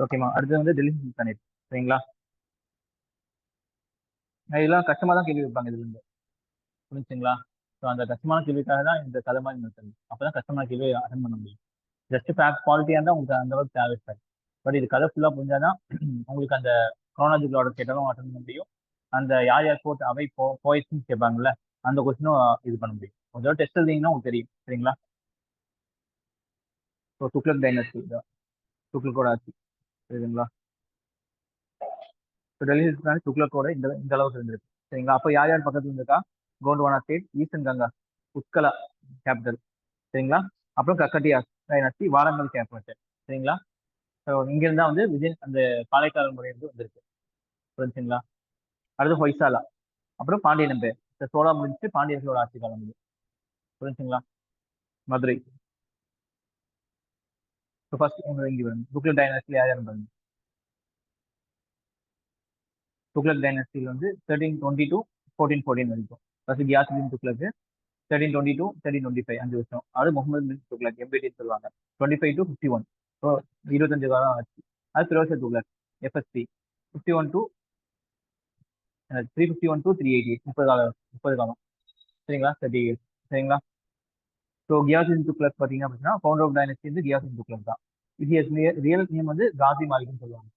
ஓகேமா அடுத்து வந்து டெல்லி சுல்தானேட் சரிங்களா? இதெல்லாம் கஷ்டமாக தான் கேள்வி வைப்பாங்க இதுல இருந்து. புரிஞ்சுங்களா? ஸோ அந்த கஷ்டமான கேள்விக்காக தான் இந்த கதை மாதிரி நடத்துது அப்பதான் கஷ்டமான கேள்வி அட்டன் பண்ண முடியும். ஜஸ்ட் ஃபேக்ட் குவாலிட்டியாக இருந்தால் உங்களுக்கு அந்த அளவுக்கு தேவை சார் பட் இது கதை ஃபுல்லாக புரிஞ்சாதான் உங்களுக்கு அந்த குரோனாலஜிக்கல் ஆர்டர் கேட்டாலும் அட்டன் பண்ண முடியும். அந்த யார் யார் கோட் அவை போ போயிடுச்சுன்னு கேட்பாங்கல்ல அந்த கொஸ்டினும் இது பண்ண முடியும். கொஞ்சம் டெஸ்ட் எழுதிங்கன்னா உங்களுக்கு தெரியும். சரிங்களா? ஸோ துக்ளக் டைனஸ்டி தான் துக்ளக்கோட ஆட்சி புரியுதுங்களா? ஸோ டெல்லி சுல்தானே துக்ளக்கோட இந்த இந்த அளவுக்கு இருந்திருக்கு சரிங்களா? அப்போ யார் யார் பக்கத்துல இருந்திருக்கா? Gondwana state eastern Ganga Utkala capital சரிங்களா? அப்புறம் கக்கட்டியா டைனஸ்டி வாரங்கல் கேபிட்டல் சரிங்களா? ஸோ இங்கிருந்தா வந்து விஜய் அந்த பாலைக்காரர் முறை வந்து வந்திருக்கு. புரிஞ்சுங்களா? அடுத்து ஹொய்சாலா. அப்புறம் பாண்டியன் பேர் சோழா முடிஞ்சு பாண்டியர்களோட ஆட்சி காலம் வந்து புரிஞ்சுங்களா? மதுரை. இப்போ ஃபர்ஸ்ட் உங்க இங்கே வரும் துக்ளக் டைனாஸ்டி யார் யார் பாருங்க துக்ளக் டைனாஸ்டியில் வந்து thirteen twenty two fourteen fourteen வரைக்கும். First Ghiyasuddin Tughlaq thirteen twenty two thirteen twenty five அஞ்சு வருஷம். அது முகமது பின் துக்ளக் எம்பிடின்னு சொல்லுவாங்க. Twenty five to fifty one so இருபத்தஞ்சு காலம் ஆச்சு. அது Firoz Tughlaq FSB fifty one to three fifty one to three eighty முப்பது காலம் முப்பது காலம். சரிங்களா? தேர்ட்டி இயர்ஸ் சரிங்களா? ஸோ கியாசுதீன் துக்ளக் பார்த்தீங்க அப்படின்னா ஃபவுண்டர் ஆஃப் டைனஸ்டி வந்து கியாசுதீன் துக்ளக் தான். இது ரியல் நேம் வந்து காசி மாலிக்னு சொல்லுவாங்க.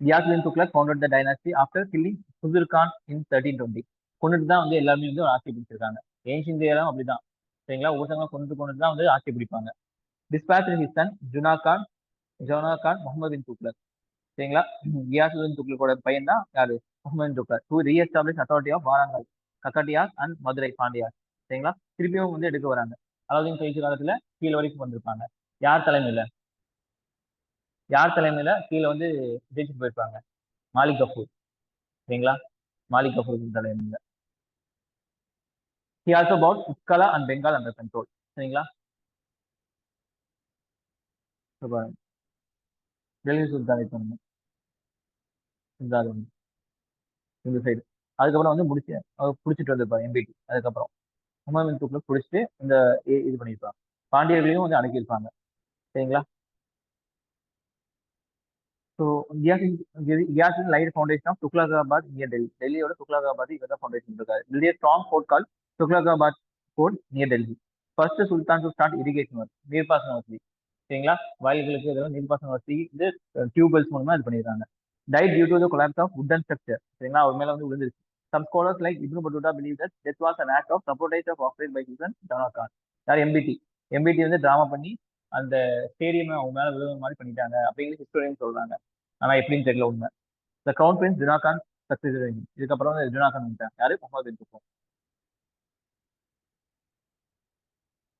Ghiyasuddin Tughlaq founder the dynasty after killing Sudhir Khan in thirteen twenty கொண்டுட்டு தான் வந்து எல்லாருமே வந்து ஒரு ஆட்சி பிடிச்சிருக்காங்க. ஏன்ஷியன் இந்தியாலாம் அப்படிதான். சரிங்களா? ஒருத்தவங்க கொண்டு கொண்டு தான் வந்து ஆட்சி பிடிப்பாங்க. Dispatch his son Juna Khan Jauna Khan Muhammad bin Tughlaq சரிங்களா? கியாசுதீன் துக்ளக்கோட பையன் தான் யாரு? Muhammad Tughlaq to reestablish authority of Warangal Kakatiyas and Madurai Pandyas. சரிங்களா? திருப்பியும் வந்து எடுக்க வராங்க. அலாவுதீன் கழிச்சு காலத்துல கீழே வரைக்கும் வந்திருப்பாங்க. யார் தலைமையில? யார் தலைமையில கீழே வந்து ஜெயிச்சுட்டு போயிருப்பாங்க? மாலிக் கபூர். சரிங்களா? மாலிக் கஃபூர் தலைமையில. He also about Utkala and Bengal under control சரிங்களா? டெல்லி சுல்தானை பண்ணுங்க இந்த சைடு அதுக்கப்புறம் வந்து முடிச்சு பிடிச்சிட்டு வந்திருப்பாங்க எம்பிடி அதுக்கப்புறம் உமர் தூக்கில் பிடிச்சிட்டு இந்த இது பண்ணியிருப்பாங்க. பாண்டியர்களையும் வந்து அடக்கியிருப்பாங்க. சரிங்களா? So Ghiyasin laid foundation of Tughlaqabad near Delhi டெல்லியோட Tughlaqabad இவர் தான் ஃபவுண்டேஷன் இருக்காரு டெல்லியை strong fort call Tughlaqabad fort near Delhi first sultan to start irrigation work நீர்ப்பாசன வசதி சரிங்களா? வயல்களுக்கு இதெல்லாம் நீர்ப்பாசன வசதி இது uh, டியூப்வெல்ஸ் மூலமா இது பண்ணிடுறாங்க died due to the collapse of wood and structure சரிங்களா? அவர் மேலே வந்து விழுந்துருச்சு. Some scholars like Ibn Battuta believe that death was an act of sabotage of operate by Kisan Jana Khan யார் எம்பிடி எம்பிடி வந்து டிராமா பண்ணி அந்த ஸ்டேடியம் அவங்க மேல விழுந்த மாதிரி பண்ணிட்டாங்க. அப்படிங்கிற ஹிஸ்டோரியன் சொல்றாங்க. ஆனா எப்படின்னு தெரியல உண்மை. The crown prince Junakhan success இதுக்கப்புறம் வந்து ஜுனாகான் வந்துட்டாங்க. யாரு? Muhammad bin Tughlaq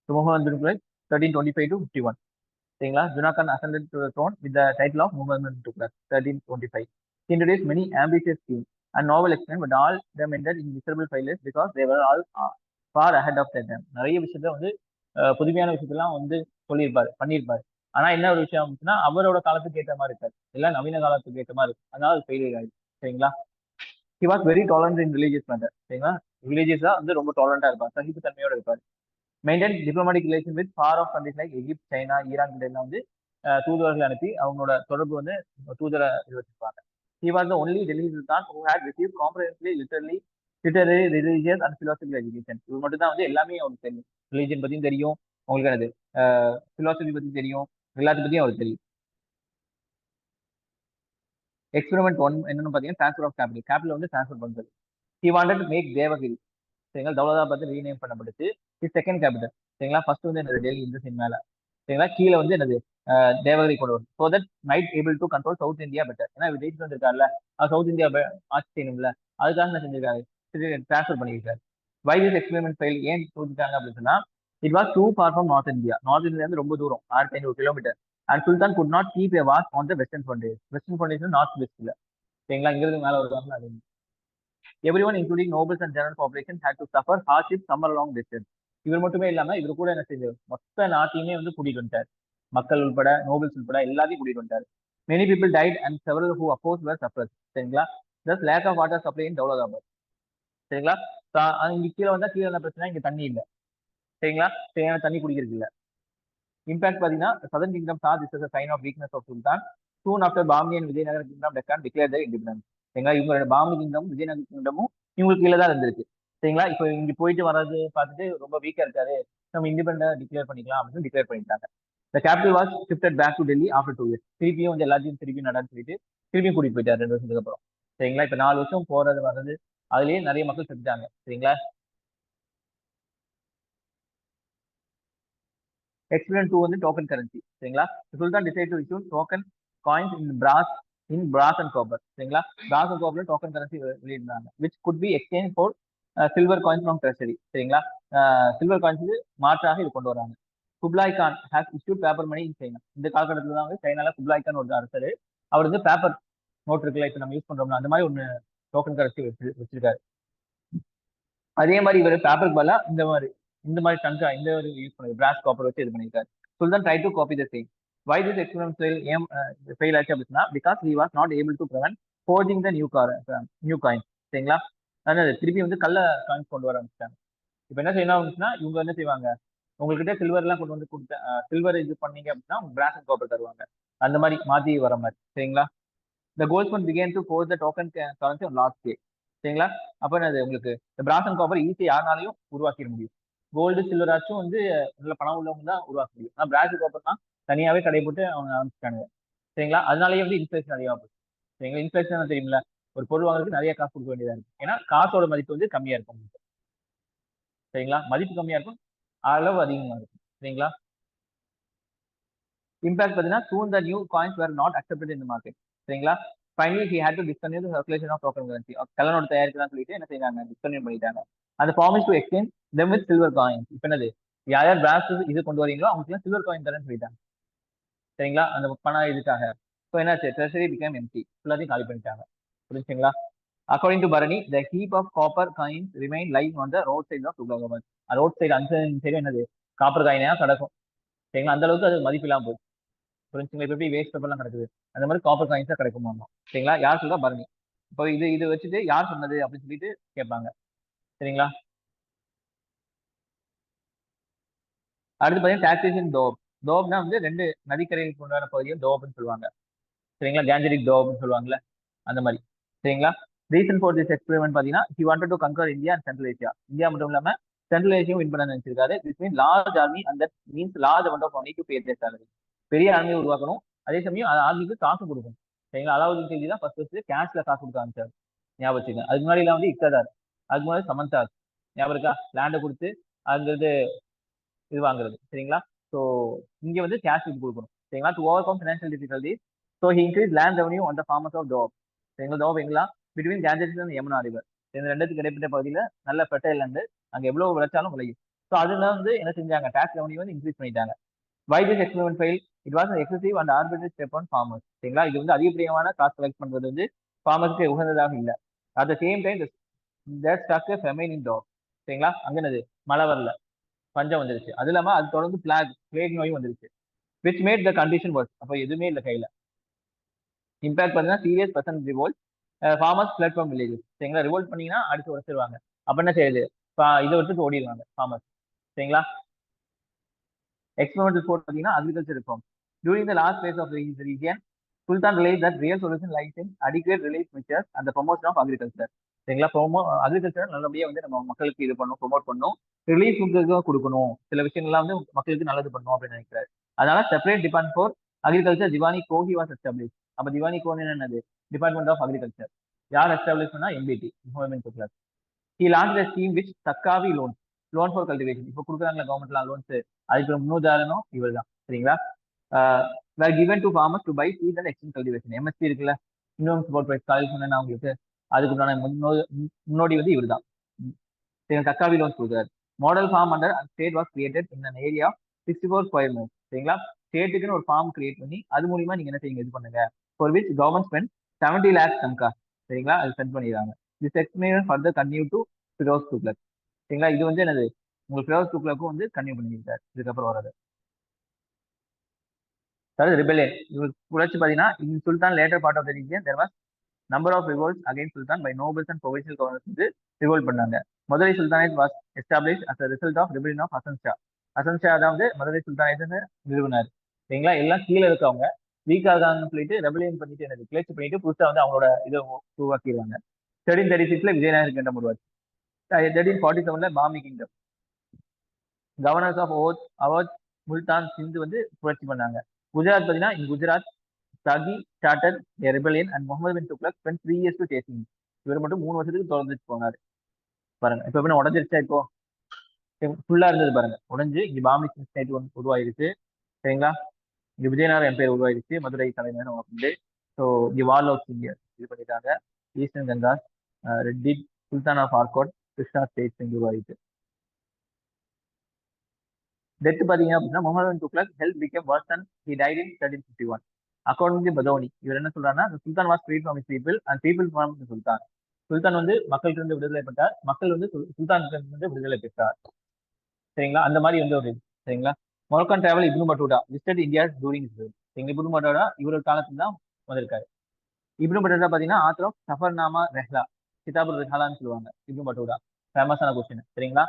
Muhammad bin Tughlaq thirteen twenty five to fifty one சரிங்களா Junakhan ascended to throne with the title of Muhammad bin Tughlaq thirteen twenty five introduce many ambitious scheme and novel explained, but all them ended in miserable failures because they were all uh, far ahead of their time. நிறைய விஷயத்த வந்து புதுமையான விஷயத்தெல்லாம் வந்து சொல்லியிருப்பாரு பண்ணியிருப்பாரு. ஆனா என்ன ஒரு விஷயம் அப்படின்னா அவரோட காலத்துக்கு ஏற்ற மாதிரி இருக்காது எல்லாம் நவீன காலத்துக்கு ஏற்ற மாதிரி இருக்கு அதனால அது ஃபெயிலியர் ஆயிடுச்சு. சரிங்களா? He was very tolerant in religious matter சரிங்களா? ரிலீஜியஸா வந்து ரொம்ப டாலரண்டா இருப்பார். சகிப்பு தன்மையோட இருப்பார். Maintain diplomatic relation with far off countries like Egypt China Iran கிட்ட எல்லாம் வந்து தூதுவர்கள் அனுப்பி அவங்களோட தொடர்பு வந்து தூதரை இது வச்சிருப்பாங்க. He was the only Delhi Sultan who had received comprehensively, literally, literary, religious and philosophical education. இது மட்டும் தான் வந்து எல்லாமே அவருக்கு தெரியும். ரிலீஜன் பத்தியும் தெரியும். உங்களுக்கு என்னது? பிலாசபி பத்தி தெரியும். எல்லாத்த பத்தியும் அவருக்கு தெரியும். எக்ஸ்பெரிமெண்ட் ஒன் என்னன்னு பாத்தீங்கன்னா ட்ரான்ஸ்ஃபர் ஆஃப் கேபிட்டல் கேபிட்டல் வந்து டிரான்ஸ்ஃபர் பண்றது. ஹி வாண்டட் மேக் தேவகிரி சரிங்களா? தௌலதாபாத் ரீநேம் பண்ணப்பட்டுச்சு. இது செகண்ட் கேபிட்டல் சரிங்களா? ஃபர்ஸ்ட் வந்து என்னது? டெல்லி இந்த சைன் மேல சரிங்களா? கீழே வந்து என்னது? தேவகிரி கொண்டு வரும். So that might able to control south India better ஏன்னா விஜய் வந்திருக்காருல்ல. சவுத் இந்தியா ஆட்சி செய்யணும்ல. அதுக்காக என்ன செஞ்சிருக்காரு? டிரான்ஸ்ஃபர் பண்ணியிருக்காரு வை திஸ் எக்ஸ்பெரிமெண்ட் ஃபைல் ஏன் தோத்துட்டாங்க அப்படின்னா it was too far from north India north India வந்து ரொம்ப தூரம். ஆயிரத்தி ஐநூறு kilometre and sultan could not keep a watch on the western foundation western foundation north வெஸ்ட்ல சரிங்களா? இங்கிருந்து மேலே வருவாங்க அது every one including nobles and general population had to suffer hardship summer long distance இவர் மட்டுமே இல்லாம இவர் கூட என்ன செஞ்சு மொத்த நாட்டையுமே வந்து கூட்டிட்டு வந்துட்டார். மக்கள் உள்பட நோபல்ஸ் உள்பட எல்லாத்தையும் கூட்டிட்டு வந்துட்டார். Many people died and several who oppose were suffers சரிங்களா? Just lack of water supply in Daulatabad சரிங்களா? இங்க கீழே வந்தா கீழே என்ன பிரச்சனை இங்க தண்ணி இல்லை. சரிங்களா? சரியான தண்ணி குடிக்கிறது இல்லை. இம்பாக்ட் பாத்தீங்கன்னா southern kingdom sir this is sign of weakness of sultan soon after Bahmani and Vijayanagar kingdom Deccan declare the independence சரிங்களா? இவங்களோட பாம்பே கிங்டமும் விஜயநகர் கிங்டமும் இவங்களுக்கு கீழே தான் இருந்திருக்கு. சரிங்களா? இப்போ இங்க போயிட்டு வர்றது பார்த்துட்டு ரொம்ப வீக்கா இருக்காரு. நம்ம இண்டிபெண்டா டிக்ளேர் பண்ணிக்கலாம் அப்படின்னு டிக்ளேர் பண்ணிட்டாங்க. The capital was shifted back to Delhi after two years திருப்பியும் வந்து எல்லாத்தையும் திருப்பி நடான்னு சொல்லிட்டு திருப்பியும் கூட்டிட்டு போயிட்டாரு ரெண்டு வருஷத்துக்கு அப்புறம். சரிங்களா? இப்ப நாலு வருஷம் போறது வர்றது அதுலயே நிறைய மக்கள் செஞ்சாங்க சரிங்களா? எக்ஸ்பிளன் டூ வந்து டோக்கன் கரன்சி சரிங்களா? Sultan decide to issue token coins in brass in brass and copper சரிங்களா? பிராஸ் அண்ட் காப்பர்ல டோக்கன் கரன்சி வெளியிடுறாங்க. Which could be exchange for silver coins from treasury சரிங்களா? சில்வர் காயின்ஸுக்கு மாற்றாக இது கொண்டு வராங்க. Kublai Khan has issued paper money in China இந்த காலகட்டத்தில் தான் வந்து சைனால குப்லாய் கான் ஒரு அரசர். அவர் வந்து பேப்பர் நோட் இருக்குல்ல இப்போ நம்ம யூஸ் பண்றோம்னா அந்த மாதிரி ஒன்று டோக்கன் கரன்சி வச்சு வச்சிருக்காரு. அதே மாதிரி இவர் பேப்பருக்கு பதிலா இந்த மாதிரி இந்த மாதிரி டங்கா இந்த ஒரு யூஸ் பண்ணி பிராஸ் காப்பர் வச்சு இது பண்ணியிருக்காரு sultan try to copy the same way this experiment fail aim fail ஆச்சு அப்படின்னா because he was not able to prevent forging the new car new coin சரிங்களா? அதனால திருப்பி வந்து கள்ள காயின்ஸ் கொண்டு வர ஆரம்பிச்சிட்டாங்க. இப்போ என்ன செய்யணும் அப்படின்னா இவங்க என்ன செய்வாங்க? உங்ககிட்ட சில்வர் எல்லாம் கொண்டு வந்து கொடுத்த சில்வர் இது பண்ணீங்க அப்படின்னா உங்க பிராஸ் அண்ட் காப்பர் தருவாங்க. அந்த மாதிரி மாத்தி வர மாதிரி. சரிங்களா? இந்த goldsmen began to for the token currency last day சரிங்களா? அப்போ என்னது உங்களுக்கு? இந்த பிராஸ் அண்ட் காப்பர் ஈஸியாக யாருனாலையும் உருவாக்கிட முடியும். கோல்டு சில்வர் ஆச்சும் வந்து நல்ல பணம் உள்ளவங்க தான் உருவாக்க முடியும். ஆனால் பிராஸ் தான் தனியாவே கடை போட்டு அவங்க ஆரம்பிச்சிட்டாங்க சரிங்களா? அதனாலேயே வந்து இன்ஃபிளேஷன் அதிகமாக போச்சு. சரிங்களா? இன்ஃபிளேஷன் தெரியுமில்ல? ஒரு பொருள் வாங்குறதுக்கு நிறைய காசு கொடுக்க வேண்டியதா இருக்கும். ஏன்னா காசோட மதிப்பு வந்து கம்மியா இருக்கும் சரிங்களா? மதிப்பு கம்மியா இருக்கும். அளவு அதிகமா இருக்கும். சரிங்களா? இம்பாக்ட் பார்த்தீங்கன்னா soon the new coins were not accepted இந்த மார்க்கெட் சரிங்களா? Finally he had to discontinue circulation of token currency கலனோட தயாரிக்கலாம் சொல்லிட்டு என்ன செய்யறாங்க டிஸ்கன்யூ பண்ணிட்டாங்க. அந்த promise to exchange them with silver coins இப்போ என்னது? யார் யார் பிராஸ் இது கொண்டு வரீங்களோ அவங்களுக்கு சில்வர் காயின் தரேன்னு சொல்லிட்டாங்க. சரிங்களா? அந்த பணம் இதுக்காக. ஸோ என்னாச்சு? ட்ரெஷரி பிகம் எம்டி ஃபுல்லாத்தையும் காலி பண்ணிட்டாங்க. புரிஞ்சுங்களா? According to Barani the heap of copper coins remain live on the road side of துர்காகமன் road side அந்த சைடு என்னது? காப்பர் காயினா கிடக்கும். சரிங்களா? அந்த அளவுக்கு அது மதிப்பு இல்லாமல் போகுது புரிஞ்சுங்களா? இப்போ எப்படி வேஸ்ட் பேப்பர்லாம் கிடக்குது? அந்த மாதிரி காப்பர் காயின்ஸாக கிடைக்குமா சரிங்களா? யார் சொல்றா? பரணி. இப்போ இது இது வச்சுட்டு யார் சொன்னது? அப்படின்னு சொல்லிட்டு கேட்பாங்க. சரிங்களா? அடுத்து பார்த்தீங்கன்னா டாக்ஸேஷன் தோப் தோப்னா வந்து ரெண்டு நதிக்கரைகளுக்கு உண்டான பகுதியை தோப்னு சொல்லுவாங்க. சரிங்களா? கேஞ்சரிக் தோப்னு சொல்லுவாங்கல்ல? அந்த மாதிரி. சரிங்களா? ரீசன் ஃபார் திஸ் எக்ஸ்பெரிமெண்ட் பார்த்தீங்கன்னா he wanted to conquer India and central Asia India மட்டும் இல்லாமல் சென்ட்ரல் ஏசியும் வின் பண்ண நினைச்சிருக்காரு. திஸ் மீன் லார்ஜ் ஆர்மி அந்த means large amount of money to pay their salary பெரிய ஆர்மியை உருவாக்கணும். அதே சமயம் அது ஆர்மிக்கு காசு கொடுக்கணும் சரிங்களா? அலாவுதீன் செய்தி தான் ஃபர்ஸ்ட் ஃபர்ஸ்ட் கேஷ்ல காசு கொடுக்க ஆரம்பிச்சார். ஞாபகம் வச்சுக்கோங்க. அதுக்கு முன்னாடி எல்லாம் வந்து இக்ததார் அதுக்கு முன்னாடி சமந்தார் ஞாபகம் இருக்கா? லேண்டை கொடுத்து அங்கிருந்து இது வாங்குறது. சரிங்களா? ஸோ இங்கே வந்து கேஷ் கொடுக்கணும். சரிங்களா? Due overcome financial difficulty so he increase land revenue on the farmers of Doab சரிங்களா Doab எங்களா between Ganges and Yamuna river இந்த ரெண்டுத்துக்கு இடைப்பட்ட பகுதியில் நல்ல ஃபெர்டைல் லேண்டு அங்கே எவ்வளோ விளைச்சாலும் விளையும். ஸோ அதில் வந்து என்ன செஞ்சாங்க? டேக்ஸ் ரெவன்யூ வந்து இன்க்ரீஸ் பண்ணிட்டாங்க. Why this file it was excessive and arbitrary step on farmers சரிங்களா? இது வந்து அதிகப்படியான காசு கலெக்ட் பண்ணுறது வந்து ஃபார்மர்ஸ்க்கு உகந்ததாக இல்லை. At the same time that struck famine Doab சரிங்களா? அங்க மழை வரல. பஞ்சம் வந்துருச்சு. அது இல்லாமல் அது தொடர்ந்து பிளாக் பிளேக் நோயும் வந்துருச்சு. Which made the condition work அப்போ எதுவுமே இல்லை கையில். இம்பாக்ட் பார்த்தீங்கன்னா serious percent revolt farmers platform villages சரிங்களா? ரிவோல்ட் பண்ணீங்கன்னா அடிச்சு உடச்சிருவாங்க அப்ப என்ன செய்யுது இதை வச்சுட்டு ஓடிடுவாங்க ஃபார்மர்ஸ் சரிங்களா? எக்ஸ்பெரிமெண்டல் ஃபோர் பார்த்தீங்கன்னா agriculture reform during the last phase of the region Sultan realised that real solution lies in adequate relief measures அந்த ப்ரொமோஷன் ஆஃப் அக்ரிகல்ச்சர் சரிங்களா? ப்ரொமோ அக்ரிகல்ச்சர் நல்லபடியா வந்து நம்ம மக்களுக்கு இது பண்ணணும் ப்ரொமோட் பண்ணணும் ரிலீஃப் கொடுக்கணும். சில விஷயங்கள்லாம் வந்து மக்களுக்கு நல்லது பண்ணணும் அப்படின்னு நினைக்கிறாரு. அதனால separate department for agriculture Diwani Kohi was establish அப்ப திவானி கோன் என்னது? டிபார்ட்மெண்ட் ஆஃப் அக்ரிகல்ச்சர் யார் எஸ்டாப்ளிஷ் பண்ணா MBT informant circular he launch scheme which taccavi loan loan for cultivation இப்போ கொடுக்குறாங்களா கவர்மெண்ட்லாம் லோன்ஸ் அதுக்கு முன்னுதாரணம் இவர் தான் சரிங்களா were given to farmers to buy seed and extend cultivation MSP இருக்குல்ல? இன்னும் சப்போர்ட் ப்ரைஸ் காலேஜ் சொன்னேன் உங்களுக்கு அதுக்கு உண்டான முன்னோடி வந்து இவர் தான் தக்காவி லோன்ஸ் கொடுக்குறாரு. Model farm under state was created in an area sixty four square metre சரிங்களா? ஸ்டேட்டுக்குன்னு ஒரு ஃபார்ம் கிரியேட் பண்ணி அது மூலியமா நீங்க என்ன செய்யுங்க இது பண்ணுங்க. For which government spend seventy lakhs tanka சரிங்களா? அது ஸ்பெண்ட் பண்ணிடுறாங்க this explanation further continue to Firoz Tughlaq சரிங்களா? இது வந்து என்னது? உங்களுக்கு ஃபிரோஸ் துக்லக்கும் வந்து கன்யூ பண்ணியிருக்காரு. இதுக்கப்புறம் வர்றது. அதாவது ரிபெலியன் இவர் புரட்சி பார்த்தீங்கன்னா in sultan later part of the region there was number of revolts again sultan by nobles and provisional governors வந்து ரிவோல்ட் பண்ணாங்க. Madurai sultanate was establish as result of rebellion of Ahsan Shah Shah Ahsan Shah தான் வந்து மதுரை சுல்தானேசன் நிறுவனர். சரிங்களா? எல்லாம் கீழே இருக்கவங்க. வீக்கா ஆகாங்கன்னு சொல்லிட்டு ரெபலியன் பண்ணிட்டு எனக்கு கிளர்ச்சி பண்ணிட்டு புதுசா வந்து அவங்களோட இதை உருவாக்கிடுவாங்க. தேர்ட்டின் தேர்ட்டி சிக்ஸ்ல விஜயநாயகர் கிண்டம் உருவாச்சு தேர்ட்டின் ஃபார்ட்டி செவன்ல Bahmani kingdom governors of Oudh Awadh Multan Sindh வந்து புரட்சி பண்ணாங்க. குஜராத் பார்த்தீங்கன்னா in Gujarat Sakhi started rebellion and Muhammad bin Tughlaq spend three years to testing இவர் மட்டும் மூணு வருஷத்துக்கு தொடர்ந்துட்டு போனாரு. பாருங்க இப்போ என்ன உடஞ்சிருச்சா இப்போ? ஃபுல்லா இருந்தது பாருங்க. உடஞ்சு இங்க பாமி ஸ்டேட் ஒன்று உருவாயிருச்சு. சரிங்களா? இங்க விஜயநகர எம்பையர் உருவாயிருச்சு மதுரை தலைநகரம் அப்படின்னு ஸோ இங்க வால் ஆஃப் இங்க இது பண்ணிட்டாங்க. Eastern Gangas Reddi Sultan of Arcot Krishna state இங்க உருவாயிருக்கு டெத் பாத்தீங்க அப்படின்னா Muhammad Tughlaq health became worse and he died in thirteen fifty one according the Badauni இவர் என்ன சொல்றாருன்னா சுல்தான் was free from people and people from சுல்தான் சுல்தான் வந்து மக்கள்கிட்ட இருந்து விடுதலை பெற்றார். மக்கள் வந்து சுல்தான் இருந்து விடுதலை பெற்றார். சரிங்களா? அந்த மாதிரி வந்து ஒரு சரிங்களா? Moroccan travel Ibn Battuta visited India during சரிங்களா இப்னு பட்டூடா இவரோட காலத்துல தான் வந்திருக்காரு. இப்னு பட்டூடா பாத்தீங்கன்னா ஆத்தர் ஆஃப் சஃபர்நாமா ரெஹ்லா கிதாபுர் ரெஹ்லான்னு சொல்லுவாங்க. இப்னு பட்டூடா ஃபேமஸான கொஸ்டின் சரிங்களா?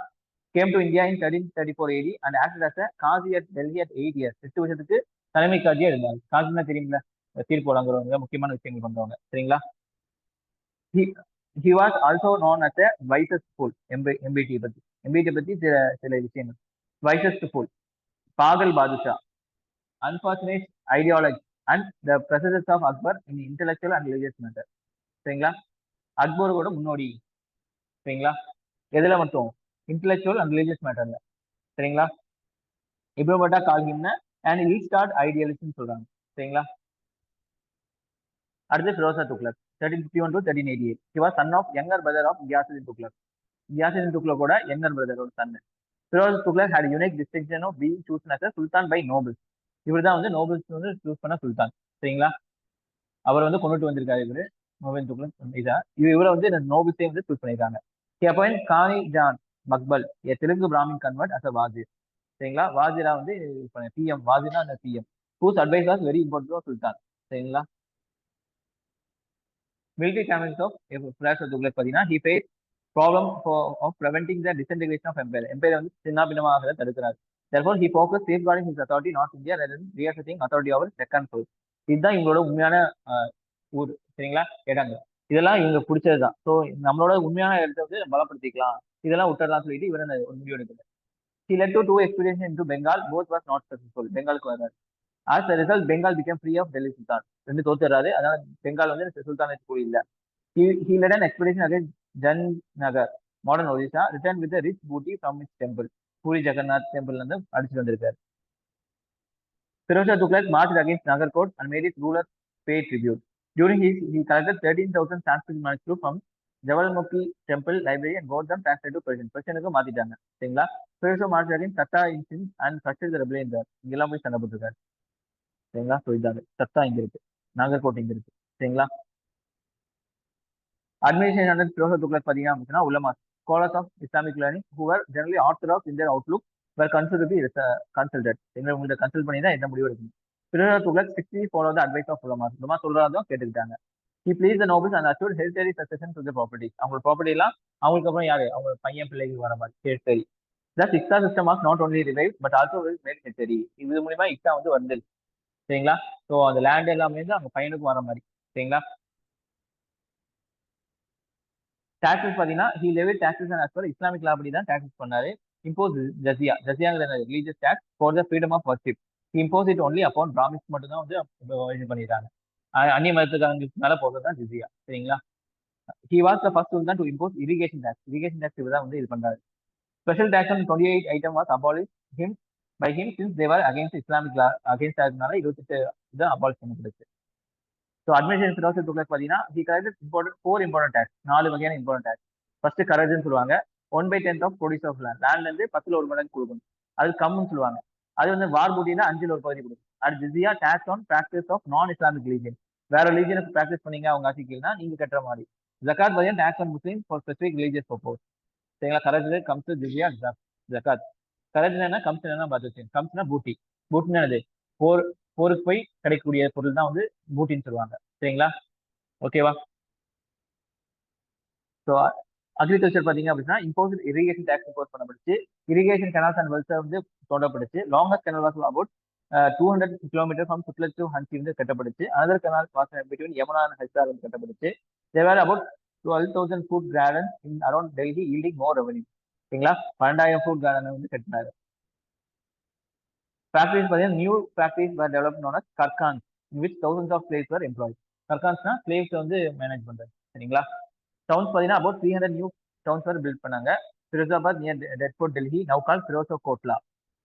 Came to India in thirteen thirty four AD and acted as qazi at Delhi at eight years எட்டு வருஷத்துக்கு தலைமை காட்சியா இருந்தார். காசினா தெரியுங்களா தீர்ப்பு வழங்குறவங்க முக்கியமான விஷயங்கள் பண்றவங்க. சரிங்களா? He was also known as a wisest fool MB MBT பத்தி. எம்பிடி பத்தி சில சில விஷயங்கள். Wisest fool Baghel badusha. Unfortunate ideology and the process of Akbar in intellectual and religious matter சரிங்களா? அக்பரோட முன்னோடி. சரிங்களா? எதுல மட்டும்? இன்டெலக்சுவல் அண்ட் ரிலீஜியஸ் மேட்டர்ல சரிங்களா? இப்போ மட்டும் கால் அண்ட் இல் ஸ்டார்ட் ஐடியலிஸ்ட்னு சொல்றாங்க. சரிங்களா? அடுத்து Firoz Tughlaq thirteen fifty one to thirteen eighty eight son of younger brother of Ghiyasuddin Tughlaq Ghiyasuddin துக்லக்கோட younger பிரதரோட சன்னு Firoz Tughlaq had unique distinction of being chose as sultan by nobles இவர் தான் வந்து nobles வந்து choose பண்ண சுல்தான் சரிங்களா அவர் வந்து கொண்டுட்டு வந்திருக்காரு இவர் நோபல் துக்ளக் இதா இவரை வந்து நோபல்ஸே வந்து சூஸ் பண்ணியிருக்காங்க appoint Khani Jahan Maqbul a Telugu Brahmin convert as a wazir சரிங்களா வாஜிரா வந்து பிஎம் வாஜிரா அந்த PM whose advice was very important சுல்தான் சரிங்களா மில்கி campaigns ஆஃப் Flash பார்த்தீங்கன்னா he faced problem of preventing the disintegration of empire empire வந்து சின்ன பின்னமாக தடுக்கிறார் therefore he focus safeguarding his authority not India reasserting authority our second four இதுதான் இவங்களோட உண்மையான ஊர் சரிங்களா இடங்கள் இதெல்லாம் இவங்க பிடிச்சது தான் ஸோ நம்மளோட உண்மையான இடத்தை வந்து பலப்படுத்திக்கலாம் இதெல்லாம் விட்டுடலாம் சொல்லிட்டு இவர் ஒரு முடிவு எடுக்கிறார் he led to two experience to Bengal both was not successful பெங்காலுக்கு வர்றாரு as the result Bengal become free of Delhi சுல்தான் ரெண்டு தோத்துறாரு அதனால பெங்கால் வந்து சுல்தான் கூட இல்லை he led an experience again against Jan Nagar modern Odisha returned with a rich booty from its temple Puri Jagannath temple வந்து அடிச்சுட்டு வந்திருக்காரு Firoza Tughlaq marched against Nagarkot and made its rulers pay tribute. During his, he collected 13,000 Sanskrit manuscripts from Javalmukhi temple library and got them translated to Persian. Persiaனுக்கு மாத்திட்டாங்க சரிங்களா Firoza marched against Tata in Sindh and frustrated the rebellion there. இங்கெல்லாம் போய் சண்டை போட்டுருக்காரு சரிங்களா so இதாங்க சத்தா இங்க இருக்கு நாகர்கோட்டை இங்க இருக்கு சரிங்களா அட்மினிஸ்ட்ரேஷன் அண்டர் ஃபிரோசா துக்ளக் பார்த்தீங்கன்னா அப்படின்னா ulama scholars of Islamic learning who are generally orthodox in Outlook were consult B consulted எங்களை உங்கள்ட்ட கன்சல்ட் பண்ணி தான் என்ன முடிவு எடுக்கணும். ஃபிரோசா துக்ளக் சிக்ஸ்டி follow the advice of ulama ulama சொல்றதும் கேட்டுக்கிட்டாங்க. He pleased the nobles and assure hereditary succession to the property அவங்களோட ப்ராப்பர்ட்டி எல்லாம் அவங்களுக்கு அப்புறம் யாரு? அவங்க பையன் பிள்ளைக்கு வர மாதிரி hereditary that iqta system of not only revive but also made hereditary இது மூலியமா இக்ஸா வந்து வந்துருச்சு. சரிங்களா? ஸோ அந்த லேண்ட் எல்லாமே வந்து அவங்க பையனுக்கு வர மாதிரி. சரிங்களா? டாக்ஸஸ் பார்த்தீங்கன்னா he levied taxes and as Islamic law படி தான் டாக்ஸஸ் பண்ணாரு. Impose jizya ஜசியாங்கிற religious tax for the freedom of worship impose it only upon Brahmins மட்டும் தான் வந்து இது பண்ணிடுறாங்க அந்நிய மதத்துக்காரங்களுக்கு மேலே போகிறது தான் ஜிசியா சரிங்களா ஹி வாஸ் த ஃபர்ஸ்ட் தான் to impose irrigation tax irrigation tax இவர் தான் வந்து இது பண்றாரு. Special tax on twenty eight item was abolish him by him since they were against Islamic law against ஆகிறதுனால இருபத்தெட்டு தான் அபாலிஷ் பண்ணப்படுச்சு ஸோ அட்மிஷன் ஃபிலாசபி புக்ல பார்த்தீங்கன்னா he collected important four important tax நாலு வகையான இம்பார்ட்டன்ட் டேக்ஸ் ஃபர்ஸ்ட் கரேஜ்னு சொல்லுவாங்க. One by tenth of produce of land லேண்ட்ல இருந்து பத்துல ஒரு மடங்கு கொடுக்கணும். அது கம்னு சொல்லுவாங்க. அது வந்து வார் பூட்டினா அஞ்சில் ஒரு பகுதி கொடுக்கும். அது jizya tax on practice of non Islamic religion வேற ரிலீஜனுக்கு ப்ராக்டிஸ் பண்ணீங்க அவங்க ஆட்சிக்கீழ்னா நீங்க கட்டுற மாதிரி. ஜக்காத் பார்த்தீங்கன்னா tax on Muslim for specific religious purpose சரிங்களா? கரேஜ் கம்ஸ் ஜிசியா ஜக்காத் கரேஜ் என்ன? கம்ஸ் என்ன? பார்த்து கம்ஸ்னா பூட்டி பூட்டினா என்னது? ஃபோர் போருக்கு போய் கிடைக்கக்கூடிய பொருள் தான் வந்து பூட்டின்னு சொல்லுவாங்க. சரிங்களா? ஓகேவா ஸோ அக்ரிகல்ச்சர் பார்த்தீங்க அப்படின்னா இம்போஸ் இரிகேஷன் டேக்ஸ் இம்போஸ் பண்ணப்படுச்சு இரிகேஷன் கனால்ஸ் அண்ட் வெல்ஸ் வந்து தோண்டப்படுச்சு longest canal was about two hundred kilometre from சுற்றுல to Hansi வந்து கட்டப்பட்டுச்சு. Another canal was between Yamuna and HR வந்து கட்டப்படுச்சு there about twelve thousand fruit garden in around Delhi yielding more revenue சரிங்களா? பன்னெண்டாயிரம் food garden வந்து கட்டினாரு. Factories பார்த்தீங்கன்னா new factories were develop known with karkhanas thousands of slaves were employ கர்கான்ஸ்னா place வந்து manage பண்றது சரிங்களா? Towns பார்த்தீங்கன்னா about three hundred new towns were build பண்ணாங்க. Firozabad near Dedford Delhi now call Firoz Kotla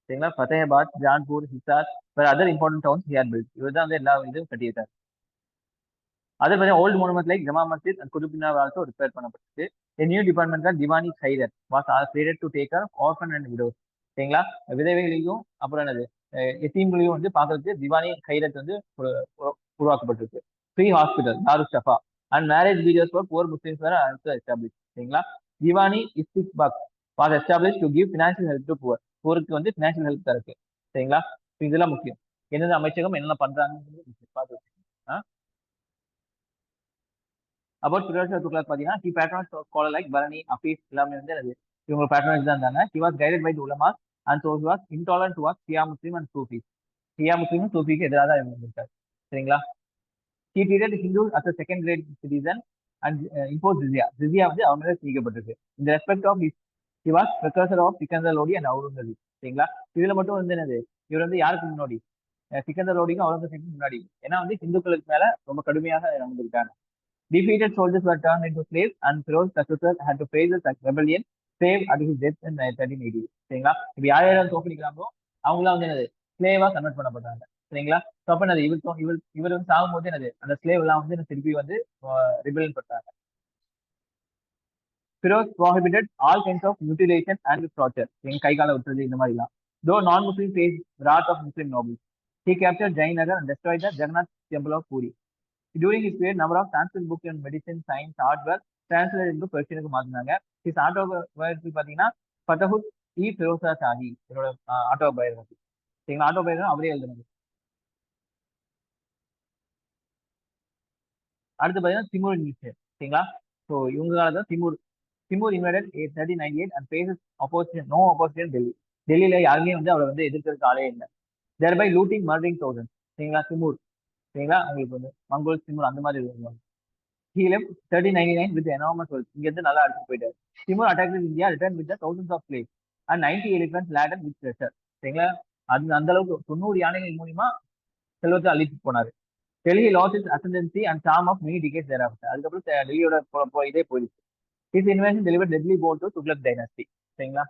சரிங்களா? ஃபத்தேபாத் ஜான்பூர் ஹிசார் வேற other important towns here build இவர் தான் வந்து எல்லா இதுவும் கட்டியிருக்காரு. அதே பார்த்தீங்கன்னா old monument like Jama Masjid and Qutub Minar also repair பண்ணப்பட்டிருக்கு. A new department Diwani Divani was was created take take care of orphan and சரிங்களா? விதவைகளையும் அப்புறம் என்னது? எத்தீம்களையும் வந்து பார்க்கறதுக்கு திவானி கைரத் வந்து உருவாக்கப்பட்டிருக்கு. Free hospital Darul Shafa and marriage videos for poor Muslims வேற also establish சரிங்களா? Diwani Istihqaq was establish to give financial help to poor போருக்கு வந்து ஃபினான்ஷியல் ஹெல்ப் தருக்கு. சரிங்களா? இதெல்லாம் முக்கியம். எந்தெந்த அமைச்சகம் என்னென்ன பண்றாங்க பார்த்து வச்சுக்கோங்க. அபவுட் ஃபிரோசா துக்ளக் பார்த்தீங்கன்னா he patrons scholar like Barani Afif எல்லாமே வந்து இவங்க பேட்ரனேஜ் தான் இருந்தாங்க he was guided by ulamas and so was intolerant டுவாஸ் chia Muslim and Sufi சியா முஸ்லீமும் சூஃபிக்கு எதிராக தான் இருந்திருக்காரு சரிங்களா? He ட்ரீடட் Hindu as a second grade citizen and impose jizya jizya வந்து அவங்க மேலே திணிக்கப்பட்டிருக்கு இந்த respect of his he was ப்ரிகர்சர் of Sikandar Lodi and Aurangzeb சரிங்களா? இதுல மட்டும் வந்து என்னது? இவர் வந்து யாருக்கு முன்னாடி? சிக்கந்தர் லோடிக்கும் அவுரங்கசீப்புக்கு முன்னாடி. ஏன்னா வந்து ஹிந்துக்களுக்கு மேல ரொம்ப கடுமையாக நடந்திருக்காங்க. Defeated soldiers were turned into slaves and Firoz successor had to face the rebellion, save at his death in 1380. சரிங்களா இப்போ யார் யாரும் தோப்பிக்கிறாங்களோ அவங்களா வந்து என்னது ஸ்லேவா கன்வெர்ட் பண்ணப்படுறாங்க சரிங்களா ஸோ இவருக்கும் இவர் இவர் வந்து சாகும்போது என்னது அந்த ஸ்லேவ் எல்லாம் வந்து திருப்பி வந்து ரிபெலன் பண்றாங்க Firoz prohibited all kinds of mutilation and torture எங்க கை கால விட்டுறது இந்த மாதிரிலாம் though non Muslim faced wrath of Muslim nobles he Jajnagar and destroy the Jagannath temple of Puri during his period number of Sanskrit book and medicine science hardware translate இருந்து பெர்ஷனுக்கு மாற்றினாங்க his autobiography பார்த்தீங்கன்னா ஃபதஹுத் இ ஃபிரோசா சாஹி என்னோட autobiography சரிங்களா autobiography அவரே எழுதுனது அடுத்து பார்த்தீங்கன்னா திமுர் investor சரிங்களா ஸோ இவங்க தான் Timur Timur invaded thirty ninety eight and faces opposition no opposition Delhi டெல்லியில யாருமே வந்து அவரை வந்து எதிர்க்கிறதுக்கு ஆளே இல்லை there by looting murdering thousand சரிங்களா திமுர் சரிங்களா உங்களுக்கு வந்து மங்கோல் திமுர் அந்த மாதிரி வருவாங்க he left 1399 with enormous இங்க இருந்து நல்லா அடிச்சு போயிட்டாரு Timur attack India return with thousands of slaves and ninety elephants laden with treasure சரிங்களா? அது அந்த அளவுக்கு தொண்ணூறு யானைகள் மூலியமா செல்வத்தை அழித்து போனாரு. Delhi lost its and charm of many decades thereafter அதுக்கப்புறம் டெல்லியோட இதே போயிடுச்சு. His invasion deliver deadly blow to Tughlaq dynasty சரிங்களா?